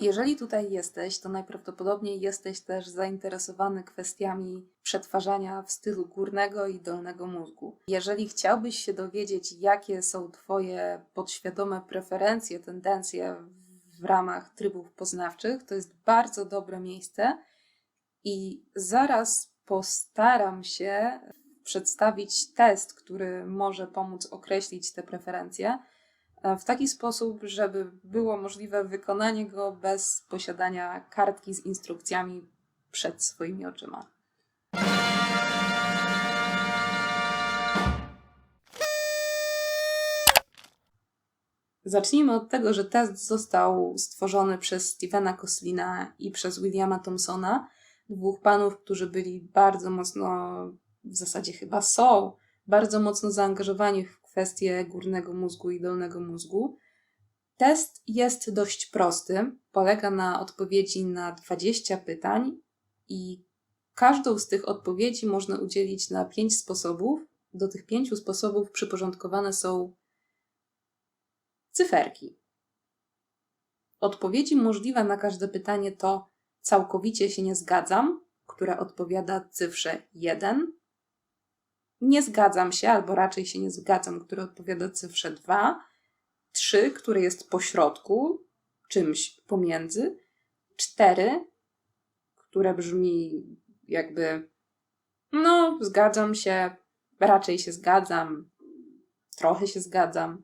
Jeżeli tutaj jesteś, to najprawdopodobniej jesteś też zainteresowany kwestiami przetwarzania w stylu górnego i dolnego mózgu. Jeżeli chciałbyś się dowiedzieć, jakie są Twoje podświadome preferencje, tendencje w ramach trybów poznawczych, to jest bardzo dobre miejsce i zaraz postaram się przedstawić test, który może pomóc określić te preferencje w taki sposób, żeby było możliwe wykonanie go bez posiadania kartki z instrukcjami przed swoimi oczyma. Zacznijmy od tego, że test został stworzony przez Stevena Koslina i przez Williama Thompsona, dwóch panów, którzy byli bardzo mocno, w zasadzie chyba są, bardzo mocno zaangażowani w kwestie górnego mózgu i dolnego mózgu. Test jest dość prosty, polega na odpowiedzi na 20 pytań i każdą z tych odpowiedzi można udzielić na 5 sposobów. Do tych pięciu sposobów przyporządkowane są cyferki. Odpowiedzi możliwe na każde pytanie to całkowicie się nie zgadzam, które odpowiada cyfrze 1. Nie zgadzam się, albo raczej się nie zgadzam, które odpowiada cyfrze 2. 3, które jest po środku, czymś pomiędzy. 4, które brzmi jakby no, zgadzam się, raczej się zgadzam, trochę się zgadzam.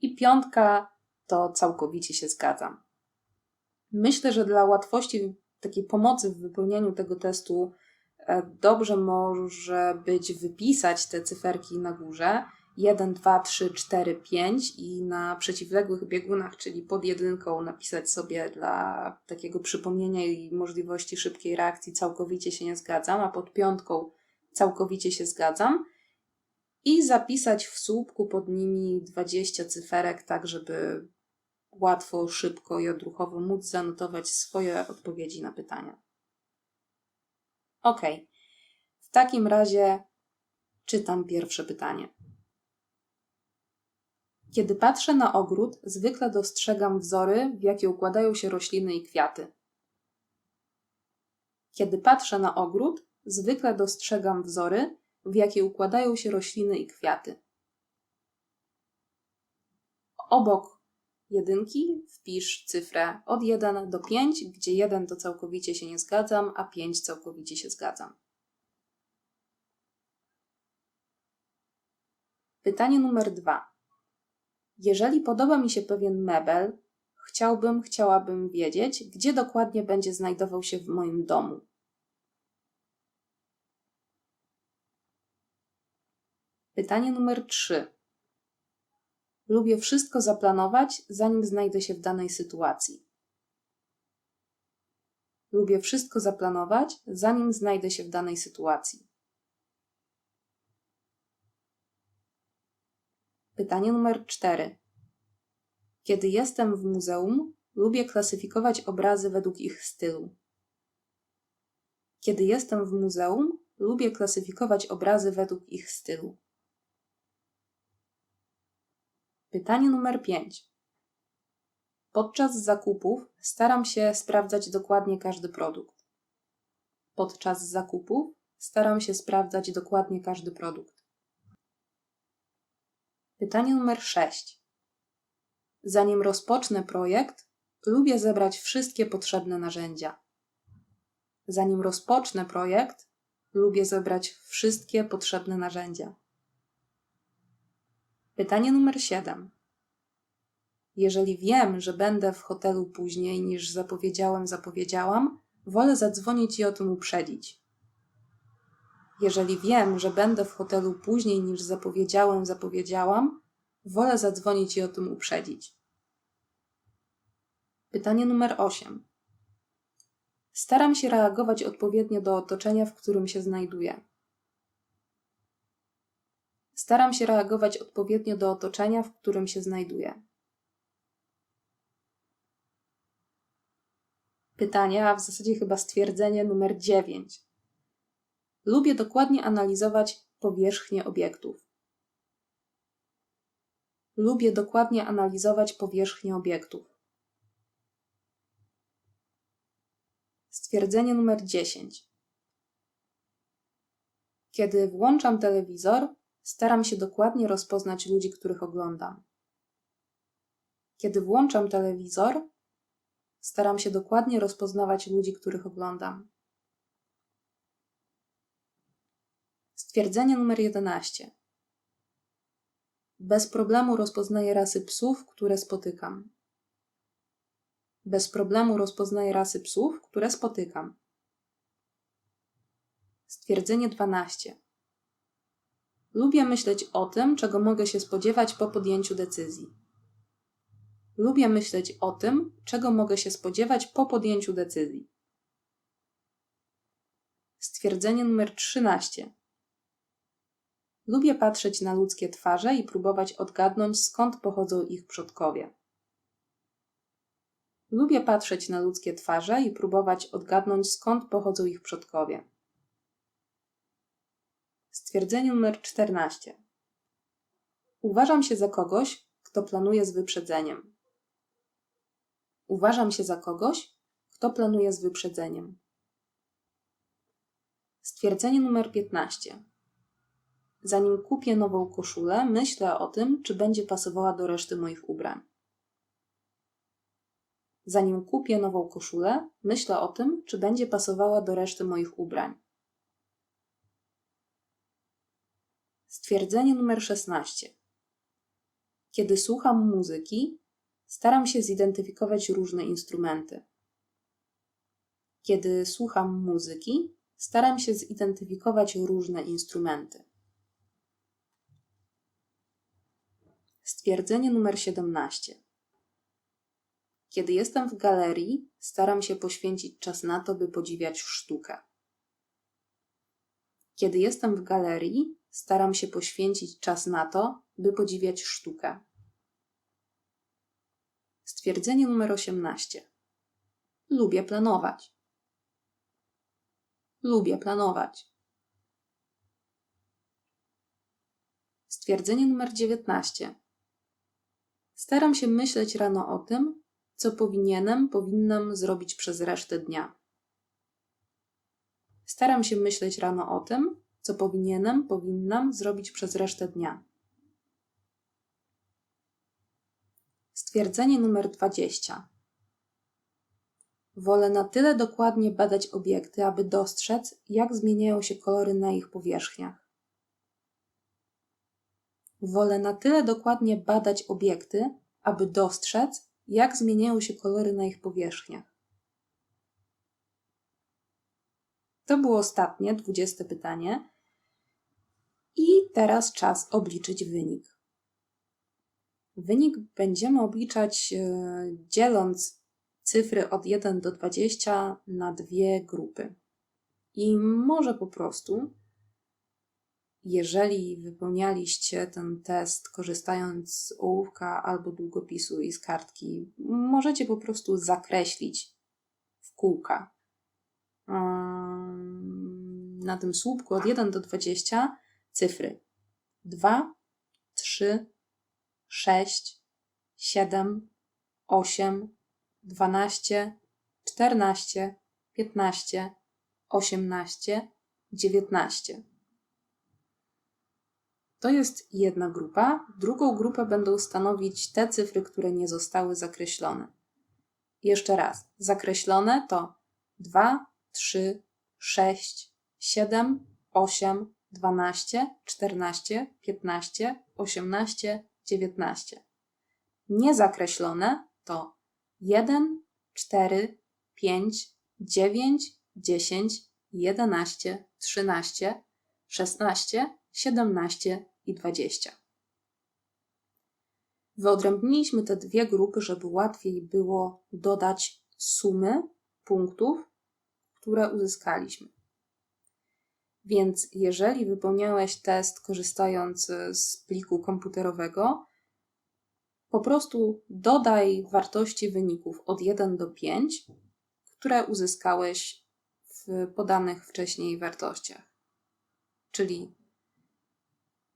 I piątka to całkowicie się zgadzam. Myślę, że dla łatwości takiej pomocy w wypełnieniu tego testu dobrze może być wypisać te cyferki na górze. 1, 2, 3, 4, 5 i na przeciwległych biegunach, czyli pod jedynką, napisać sobie dla takiego przypomnienia i możliwości szybkiej reakcji. Całkowicie się nie zgadzam, a pod piątką całkowicie się zgadzam. I zapisać w słupku pod nimi 20 cyferek, tak żeby łatwo, szybko i odruchowo móc zanotować swoje odpowiedzi na pytania. Ok. W takim razie czytam pierwsze pytanie. Kiedy patrzę na ogród, zwykle dostrzegam wzory, w jakie układają się rośliny i kwiaty. Kiedy patrzę na ogród, zwykle dostrzegam wzory, w jakie układają się rośliny i kwiaty. Obok jedynki wpisz cyfrę od 1 do 5, gdzie 1 to całkowicie się nie zgadzam, a 5 całkowicie się zgadzam. Pytanie numer 2. Jeżeli podoba mi się pewien mebel, chciałbym, chciałabym wiedzieć, gdzie dokładnie będzie znajdował się w moim domu. Pytanie numer 3. Lubię wszystko zaplanować, zanim znajdę się w danej sytuacji. Lubię wszystko zaplanować, zanim znajdę się w danej sytuacji. Pytanie numer 4. Kiedy jestem w muzeum, lubię klasyfikować obrazy według ich stylu. Kiedy jestem w muzeum, lubię klasyfikować obrazy według ich stylu. Pytanie numer 5. Podczas zakupów staram się sprawdzać dokładnie każdy produkt. Podczas zakupów staram się sprawdzać dokładnie każdy produkt. Pytanie numer 6. Zanim rozpocznę projekt, lubię zebrać wszystkie potrzebne narzędzia. Zanim rozpocznę projekt, lubię zebrać wszystkie potrzebne narzędzia. Pytanie numer 7. Jeżeli wiem, że będę w hotelu później niż zapowiedziałem, zapowiedziałam, wolę zadzwonić i o tym uprzedzić. Jeżeli wiem, że będę w hotelu później niż zapowiedziałem, zapowiedziałam, wolę zadzwonić i o tym uprzedzić. Pytanie numer 8. Staram się reagować odpowiednio do otoczenia, w którym się znajduję. Staram się reagować odpowiednio do otoczenia, w którym się znajduję. Pytanie, a w zasadzie chyba stwierdzenie numer 9. Lubię dokładnie analizować powierzchnię obiektów. Lubię dokładnie analizować powierzchnię obiektów. Stwierdzenie numer 10. Kiedy włączam telewizor, staram się dokładnie rozpoznać ludzi, których oglądam. Kiedy włączam telewizor, staram się dokładnie rozpoznawać ludzi, których oglądam. Stwierdzenie numer 11. Bez problemu rozpoznaję rasy psów, które spotykam. Bez problemu rozpoznaję rasy psów, które spotykam. Stwierdzenie 12. Lubię myśleć o tym, czego mogę się spodziewać po podjęciu decyzji. Lubię myśleć o tym, czego mogę się spodziewać po podjęciu decyzji. Stwierdzenie numer 13. Lubię patrzeć na ludzkie twarze i próbować odgadnąć, skąd pochodzą ich przodkowie. Lubię patrzeć na ludzkie twarze i próbować odgadnąć, skąd pochodzą ich przodkowie. Stwierdzenie numer 14. Uważam się za kogoś, kto planuje z wyprzedzeniem. Uważam się za kogoś, kto planuje z wyprzedzeniem. Stwierdzenie numer 15. Zanim kupię nową koszulę, myślę o tym, czy będzie pasowała do reszty moich ubrań. Zanim kupię nową koszulę, myślę o tym, czy będzie pasowała do reszty moich ubrań. Stwierdzenie numer 16. Kiedy słucham muzyki, staram się zidentyfikować różne instrumenty. Kiedy słucham muzyki, staram się zidentyfikować różne instrumenty. Stwierdzenie numer 17. Kiedy jestem w galerii, staram się poświęcić czas na to, by podziwiać sztukę. Kiedy jestem w galerii, staram się poświęcić czas na to, by podziwiać sztukę. Stwierdzenie numer 18. Lubię planować. Lubię planować. Stwierdzenie numer 19. Staram się myśleć rano o tym, co powinienem, powinnam zrobić przez resztę dnia. Staram się myśleć rano o tym, co powinienem, powinnam zrobić przez resztę dnia. Stwierdzenie numer 20. Wolę na tyle dokładnie badać obiekty, aby dostrzec, jak zmieniają się kolory na ich powierzchniach. Wolę na tyle dokładnie badać obiekty, aby dostrzec, jak zmieniają się kolory na ich powierzchniach. To było ostatnie, dwudzieste pytanie. I teraz czas obliczyć wynik. Wynik będziemy obliczać e, dzieląc cyfry od 1 do 20 na dwie grupy. I może po prostu, jeżeli wypełnialiście ten test korzystając z ołówka albo długopisu i z kartki, możecie po prostu zakreślić w kółka. Na tym słupku od 1 do 20 cyfry 2, 3, 6, 7, 8, 12, 14, 15, 18, 19. To jest jedna grupa. Drugą grupę będą stanowić te cyfry, które nie zostały zakreślone. Jeszcze raz. Zakreślone to 2, 3, 6, 7, 8, 12, 14, 15, 18, 19. Niezakreślone to 1, 4, 5, 9, 10, 11, 13, 16, 17 i 20. Wyodrębniliśmy te dwie grupy, żeby łatwiej było dodać sumy punktów, które uzyskaliśmy. Więc jeżeli wypełniałeś test korzystając z pliku komputerowego, po prostu dodaj wartości wyników od 1 do 5, które uzyskałeś w podanych wcześniej wartościach. Czyli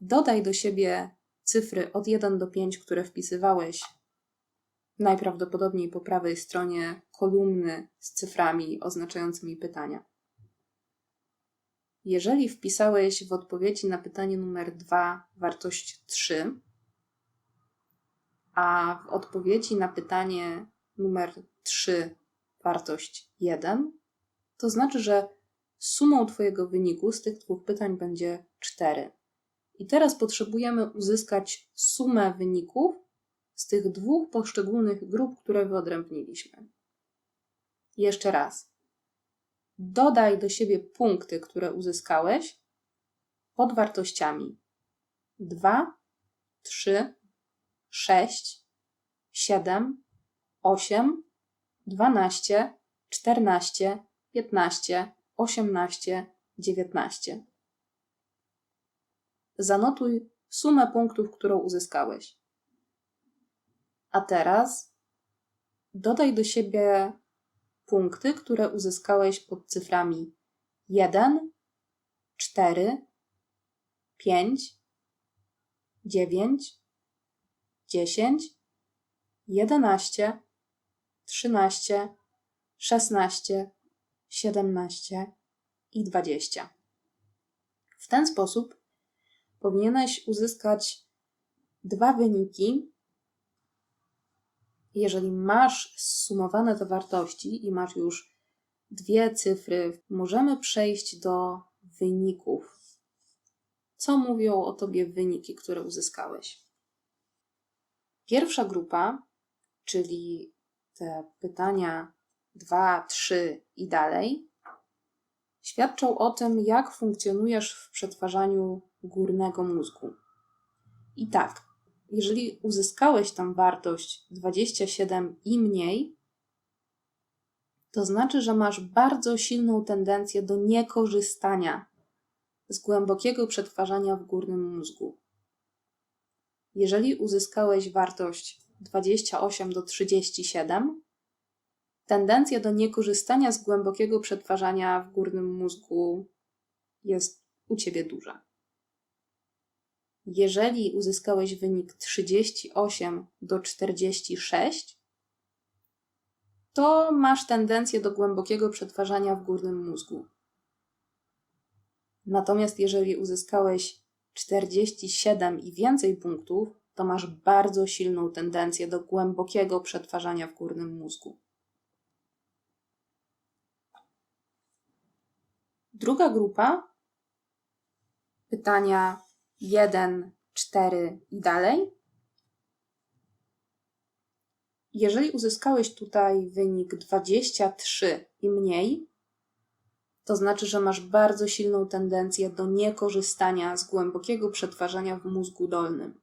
dodaj do siebie cyfry od 1 do 5, które wpisywałeś najprawdopodobniej po prawej stronie kolumny z cyframi oznaczającymi pytania. Jeżeli wpisałeś w odpowiedzi na pytanie numer 2 wartość 3, a w odpowiedzi na pytanie numer 3 wartość 1, to znaczy, że sumą Twojego wyniku z tych dwóch pytań będzie 4. I teraz potrzebujemy uzyskać sumę wyników z tych dwóch poszczególnych grup, które wyodrębniliśmy. Jeszcze raz. Dodaj do siebie punkty, które uzyskałeś pod wartościami 2, 3, 6, 7, 8, 12, 14, 15, 18, 19. Zanotuj sumę punktów, którą uzyskałeś. A teraz dodaj do siebie punkty, które uzyskałeś pod cyframi 1, 4, 5, 9, 10, 11, 13, 16, 17 i 20. W ten sposób powinieneś uzyskać dwa wyniki. Jeżeli masz zsumowane te wartości i masz już dwie cyfry, możemy przejść do wyników. Co mówią o tobie wyniki, które uzyskałeś? Pierwsza grupa, czyli te pytania 2, 3 i dalej, świadczą o tym, jak funkcjonujesz w przetwarzaniu górnego mózgu. I tak, jeżeli uzyskałeś tam wartość 27 i mniej, to znaczy, że masz bardzo silną tendencję do niekorzystania z głębokiego przetwarzania w górnym mózgu. Jeżeli uzyskałeś wartość 28 do 37, tendencja do niekorzystania z głębokiego przetwarzania w górnym mózgu jest u ciebie duża. Jeżeli uzyskałeś wynik 38 do 46, to masz tendencję do głębokiego przetwarzania w górnym mózgu. Natomiast jeżeli uzyskałeś 47 i więcej punktów, to masz bardzo silną tendencję do głębokiego przetwarzania w górnym mózgu. Druga grupa pytania 1, 4 i dalej. Jeżeli uzyskałeś tutaj wynik 23 i mniej, to znaczy, że masz bardzo silną tendencję do niekorzystania z głębokiego przetwarzania w mózgu dolnym.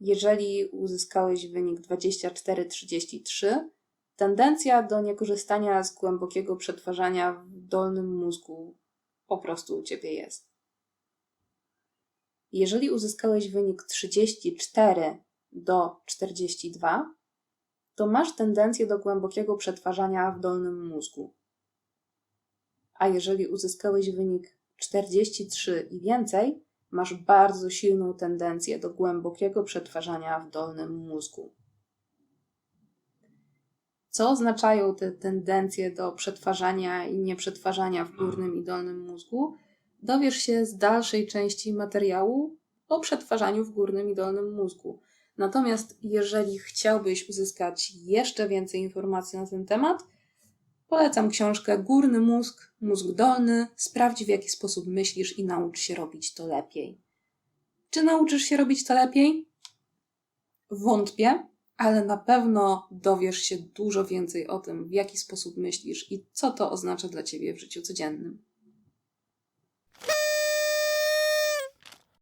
Jeżeli uzyskałeś wynik 24-33, tendencja do niekorzystania z głębokiego przetwarzania w dolnym mózgu po prostu u ciebie jest. Jeżeli uzyskałeś wynik 34 do 42, to masz tendencję do głębokiego przetwarzania w dolnym mózgu. A jeżeli uzyskałeś wynik 43 i więcej, masz bardzo silną tendencję do głębokiego przetwarzania w dolnym mózgu. Co oznaczają te tendencje do przetwarzania i nieprzetwarzania w górnym i dolnym mózgu? Dowiesz się z dalszej części materiału o przetwarzaniu w górnym i dolnym mózgu. Natomiast jeżeli chciałbyś uzyskać jeszcze więcej informacji na ten temat, polecam książkę Górny mózg, mózg dolny. Sprawdź w jaki sposób myślisz i naucz się robić to lepiej. Czy nauczysz się robić to lepiej? Wątpię, ale na pewno dowiesz się dużo więcej o tym, w jaki sposób myślisz i co to oznacza dla ciebie w życiu codziennym.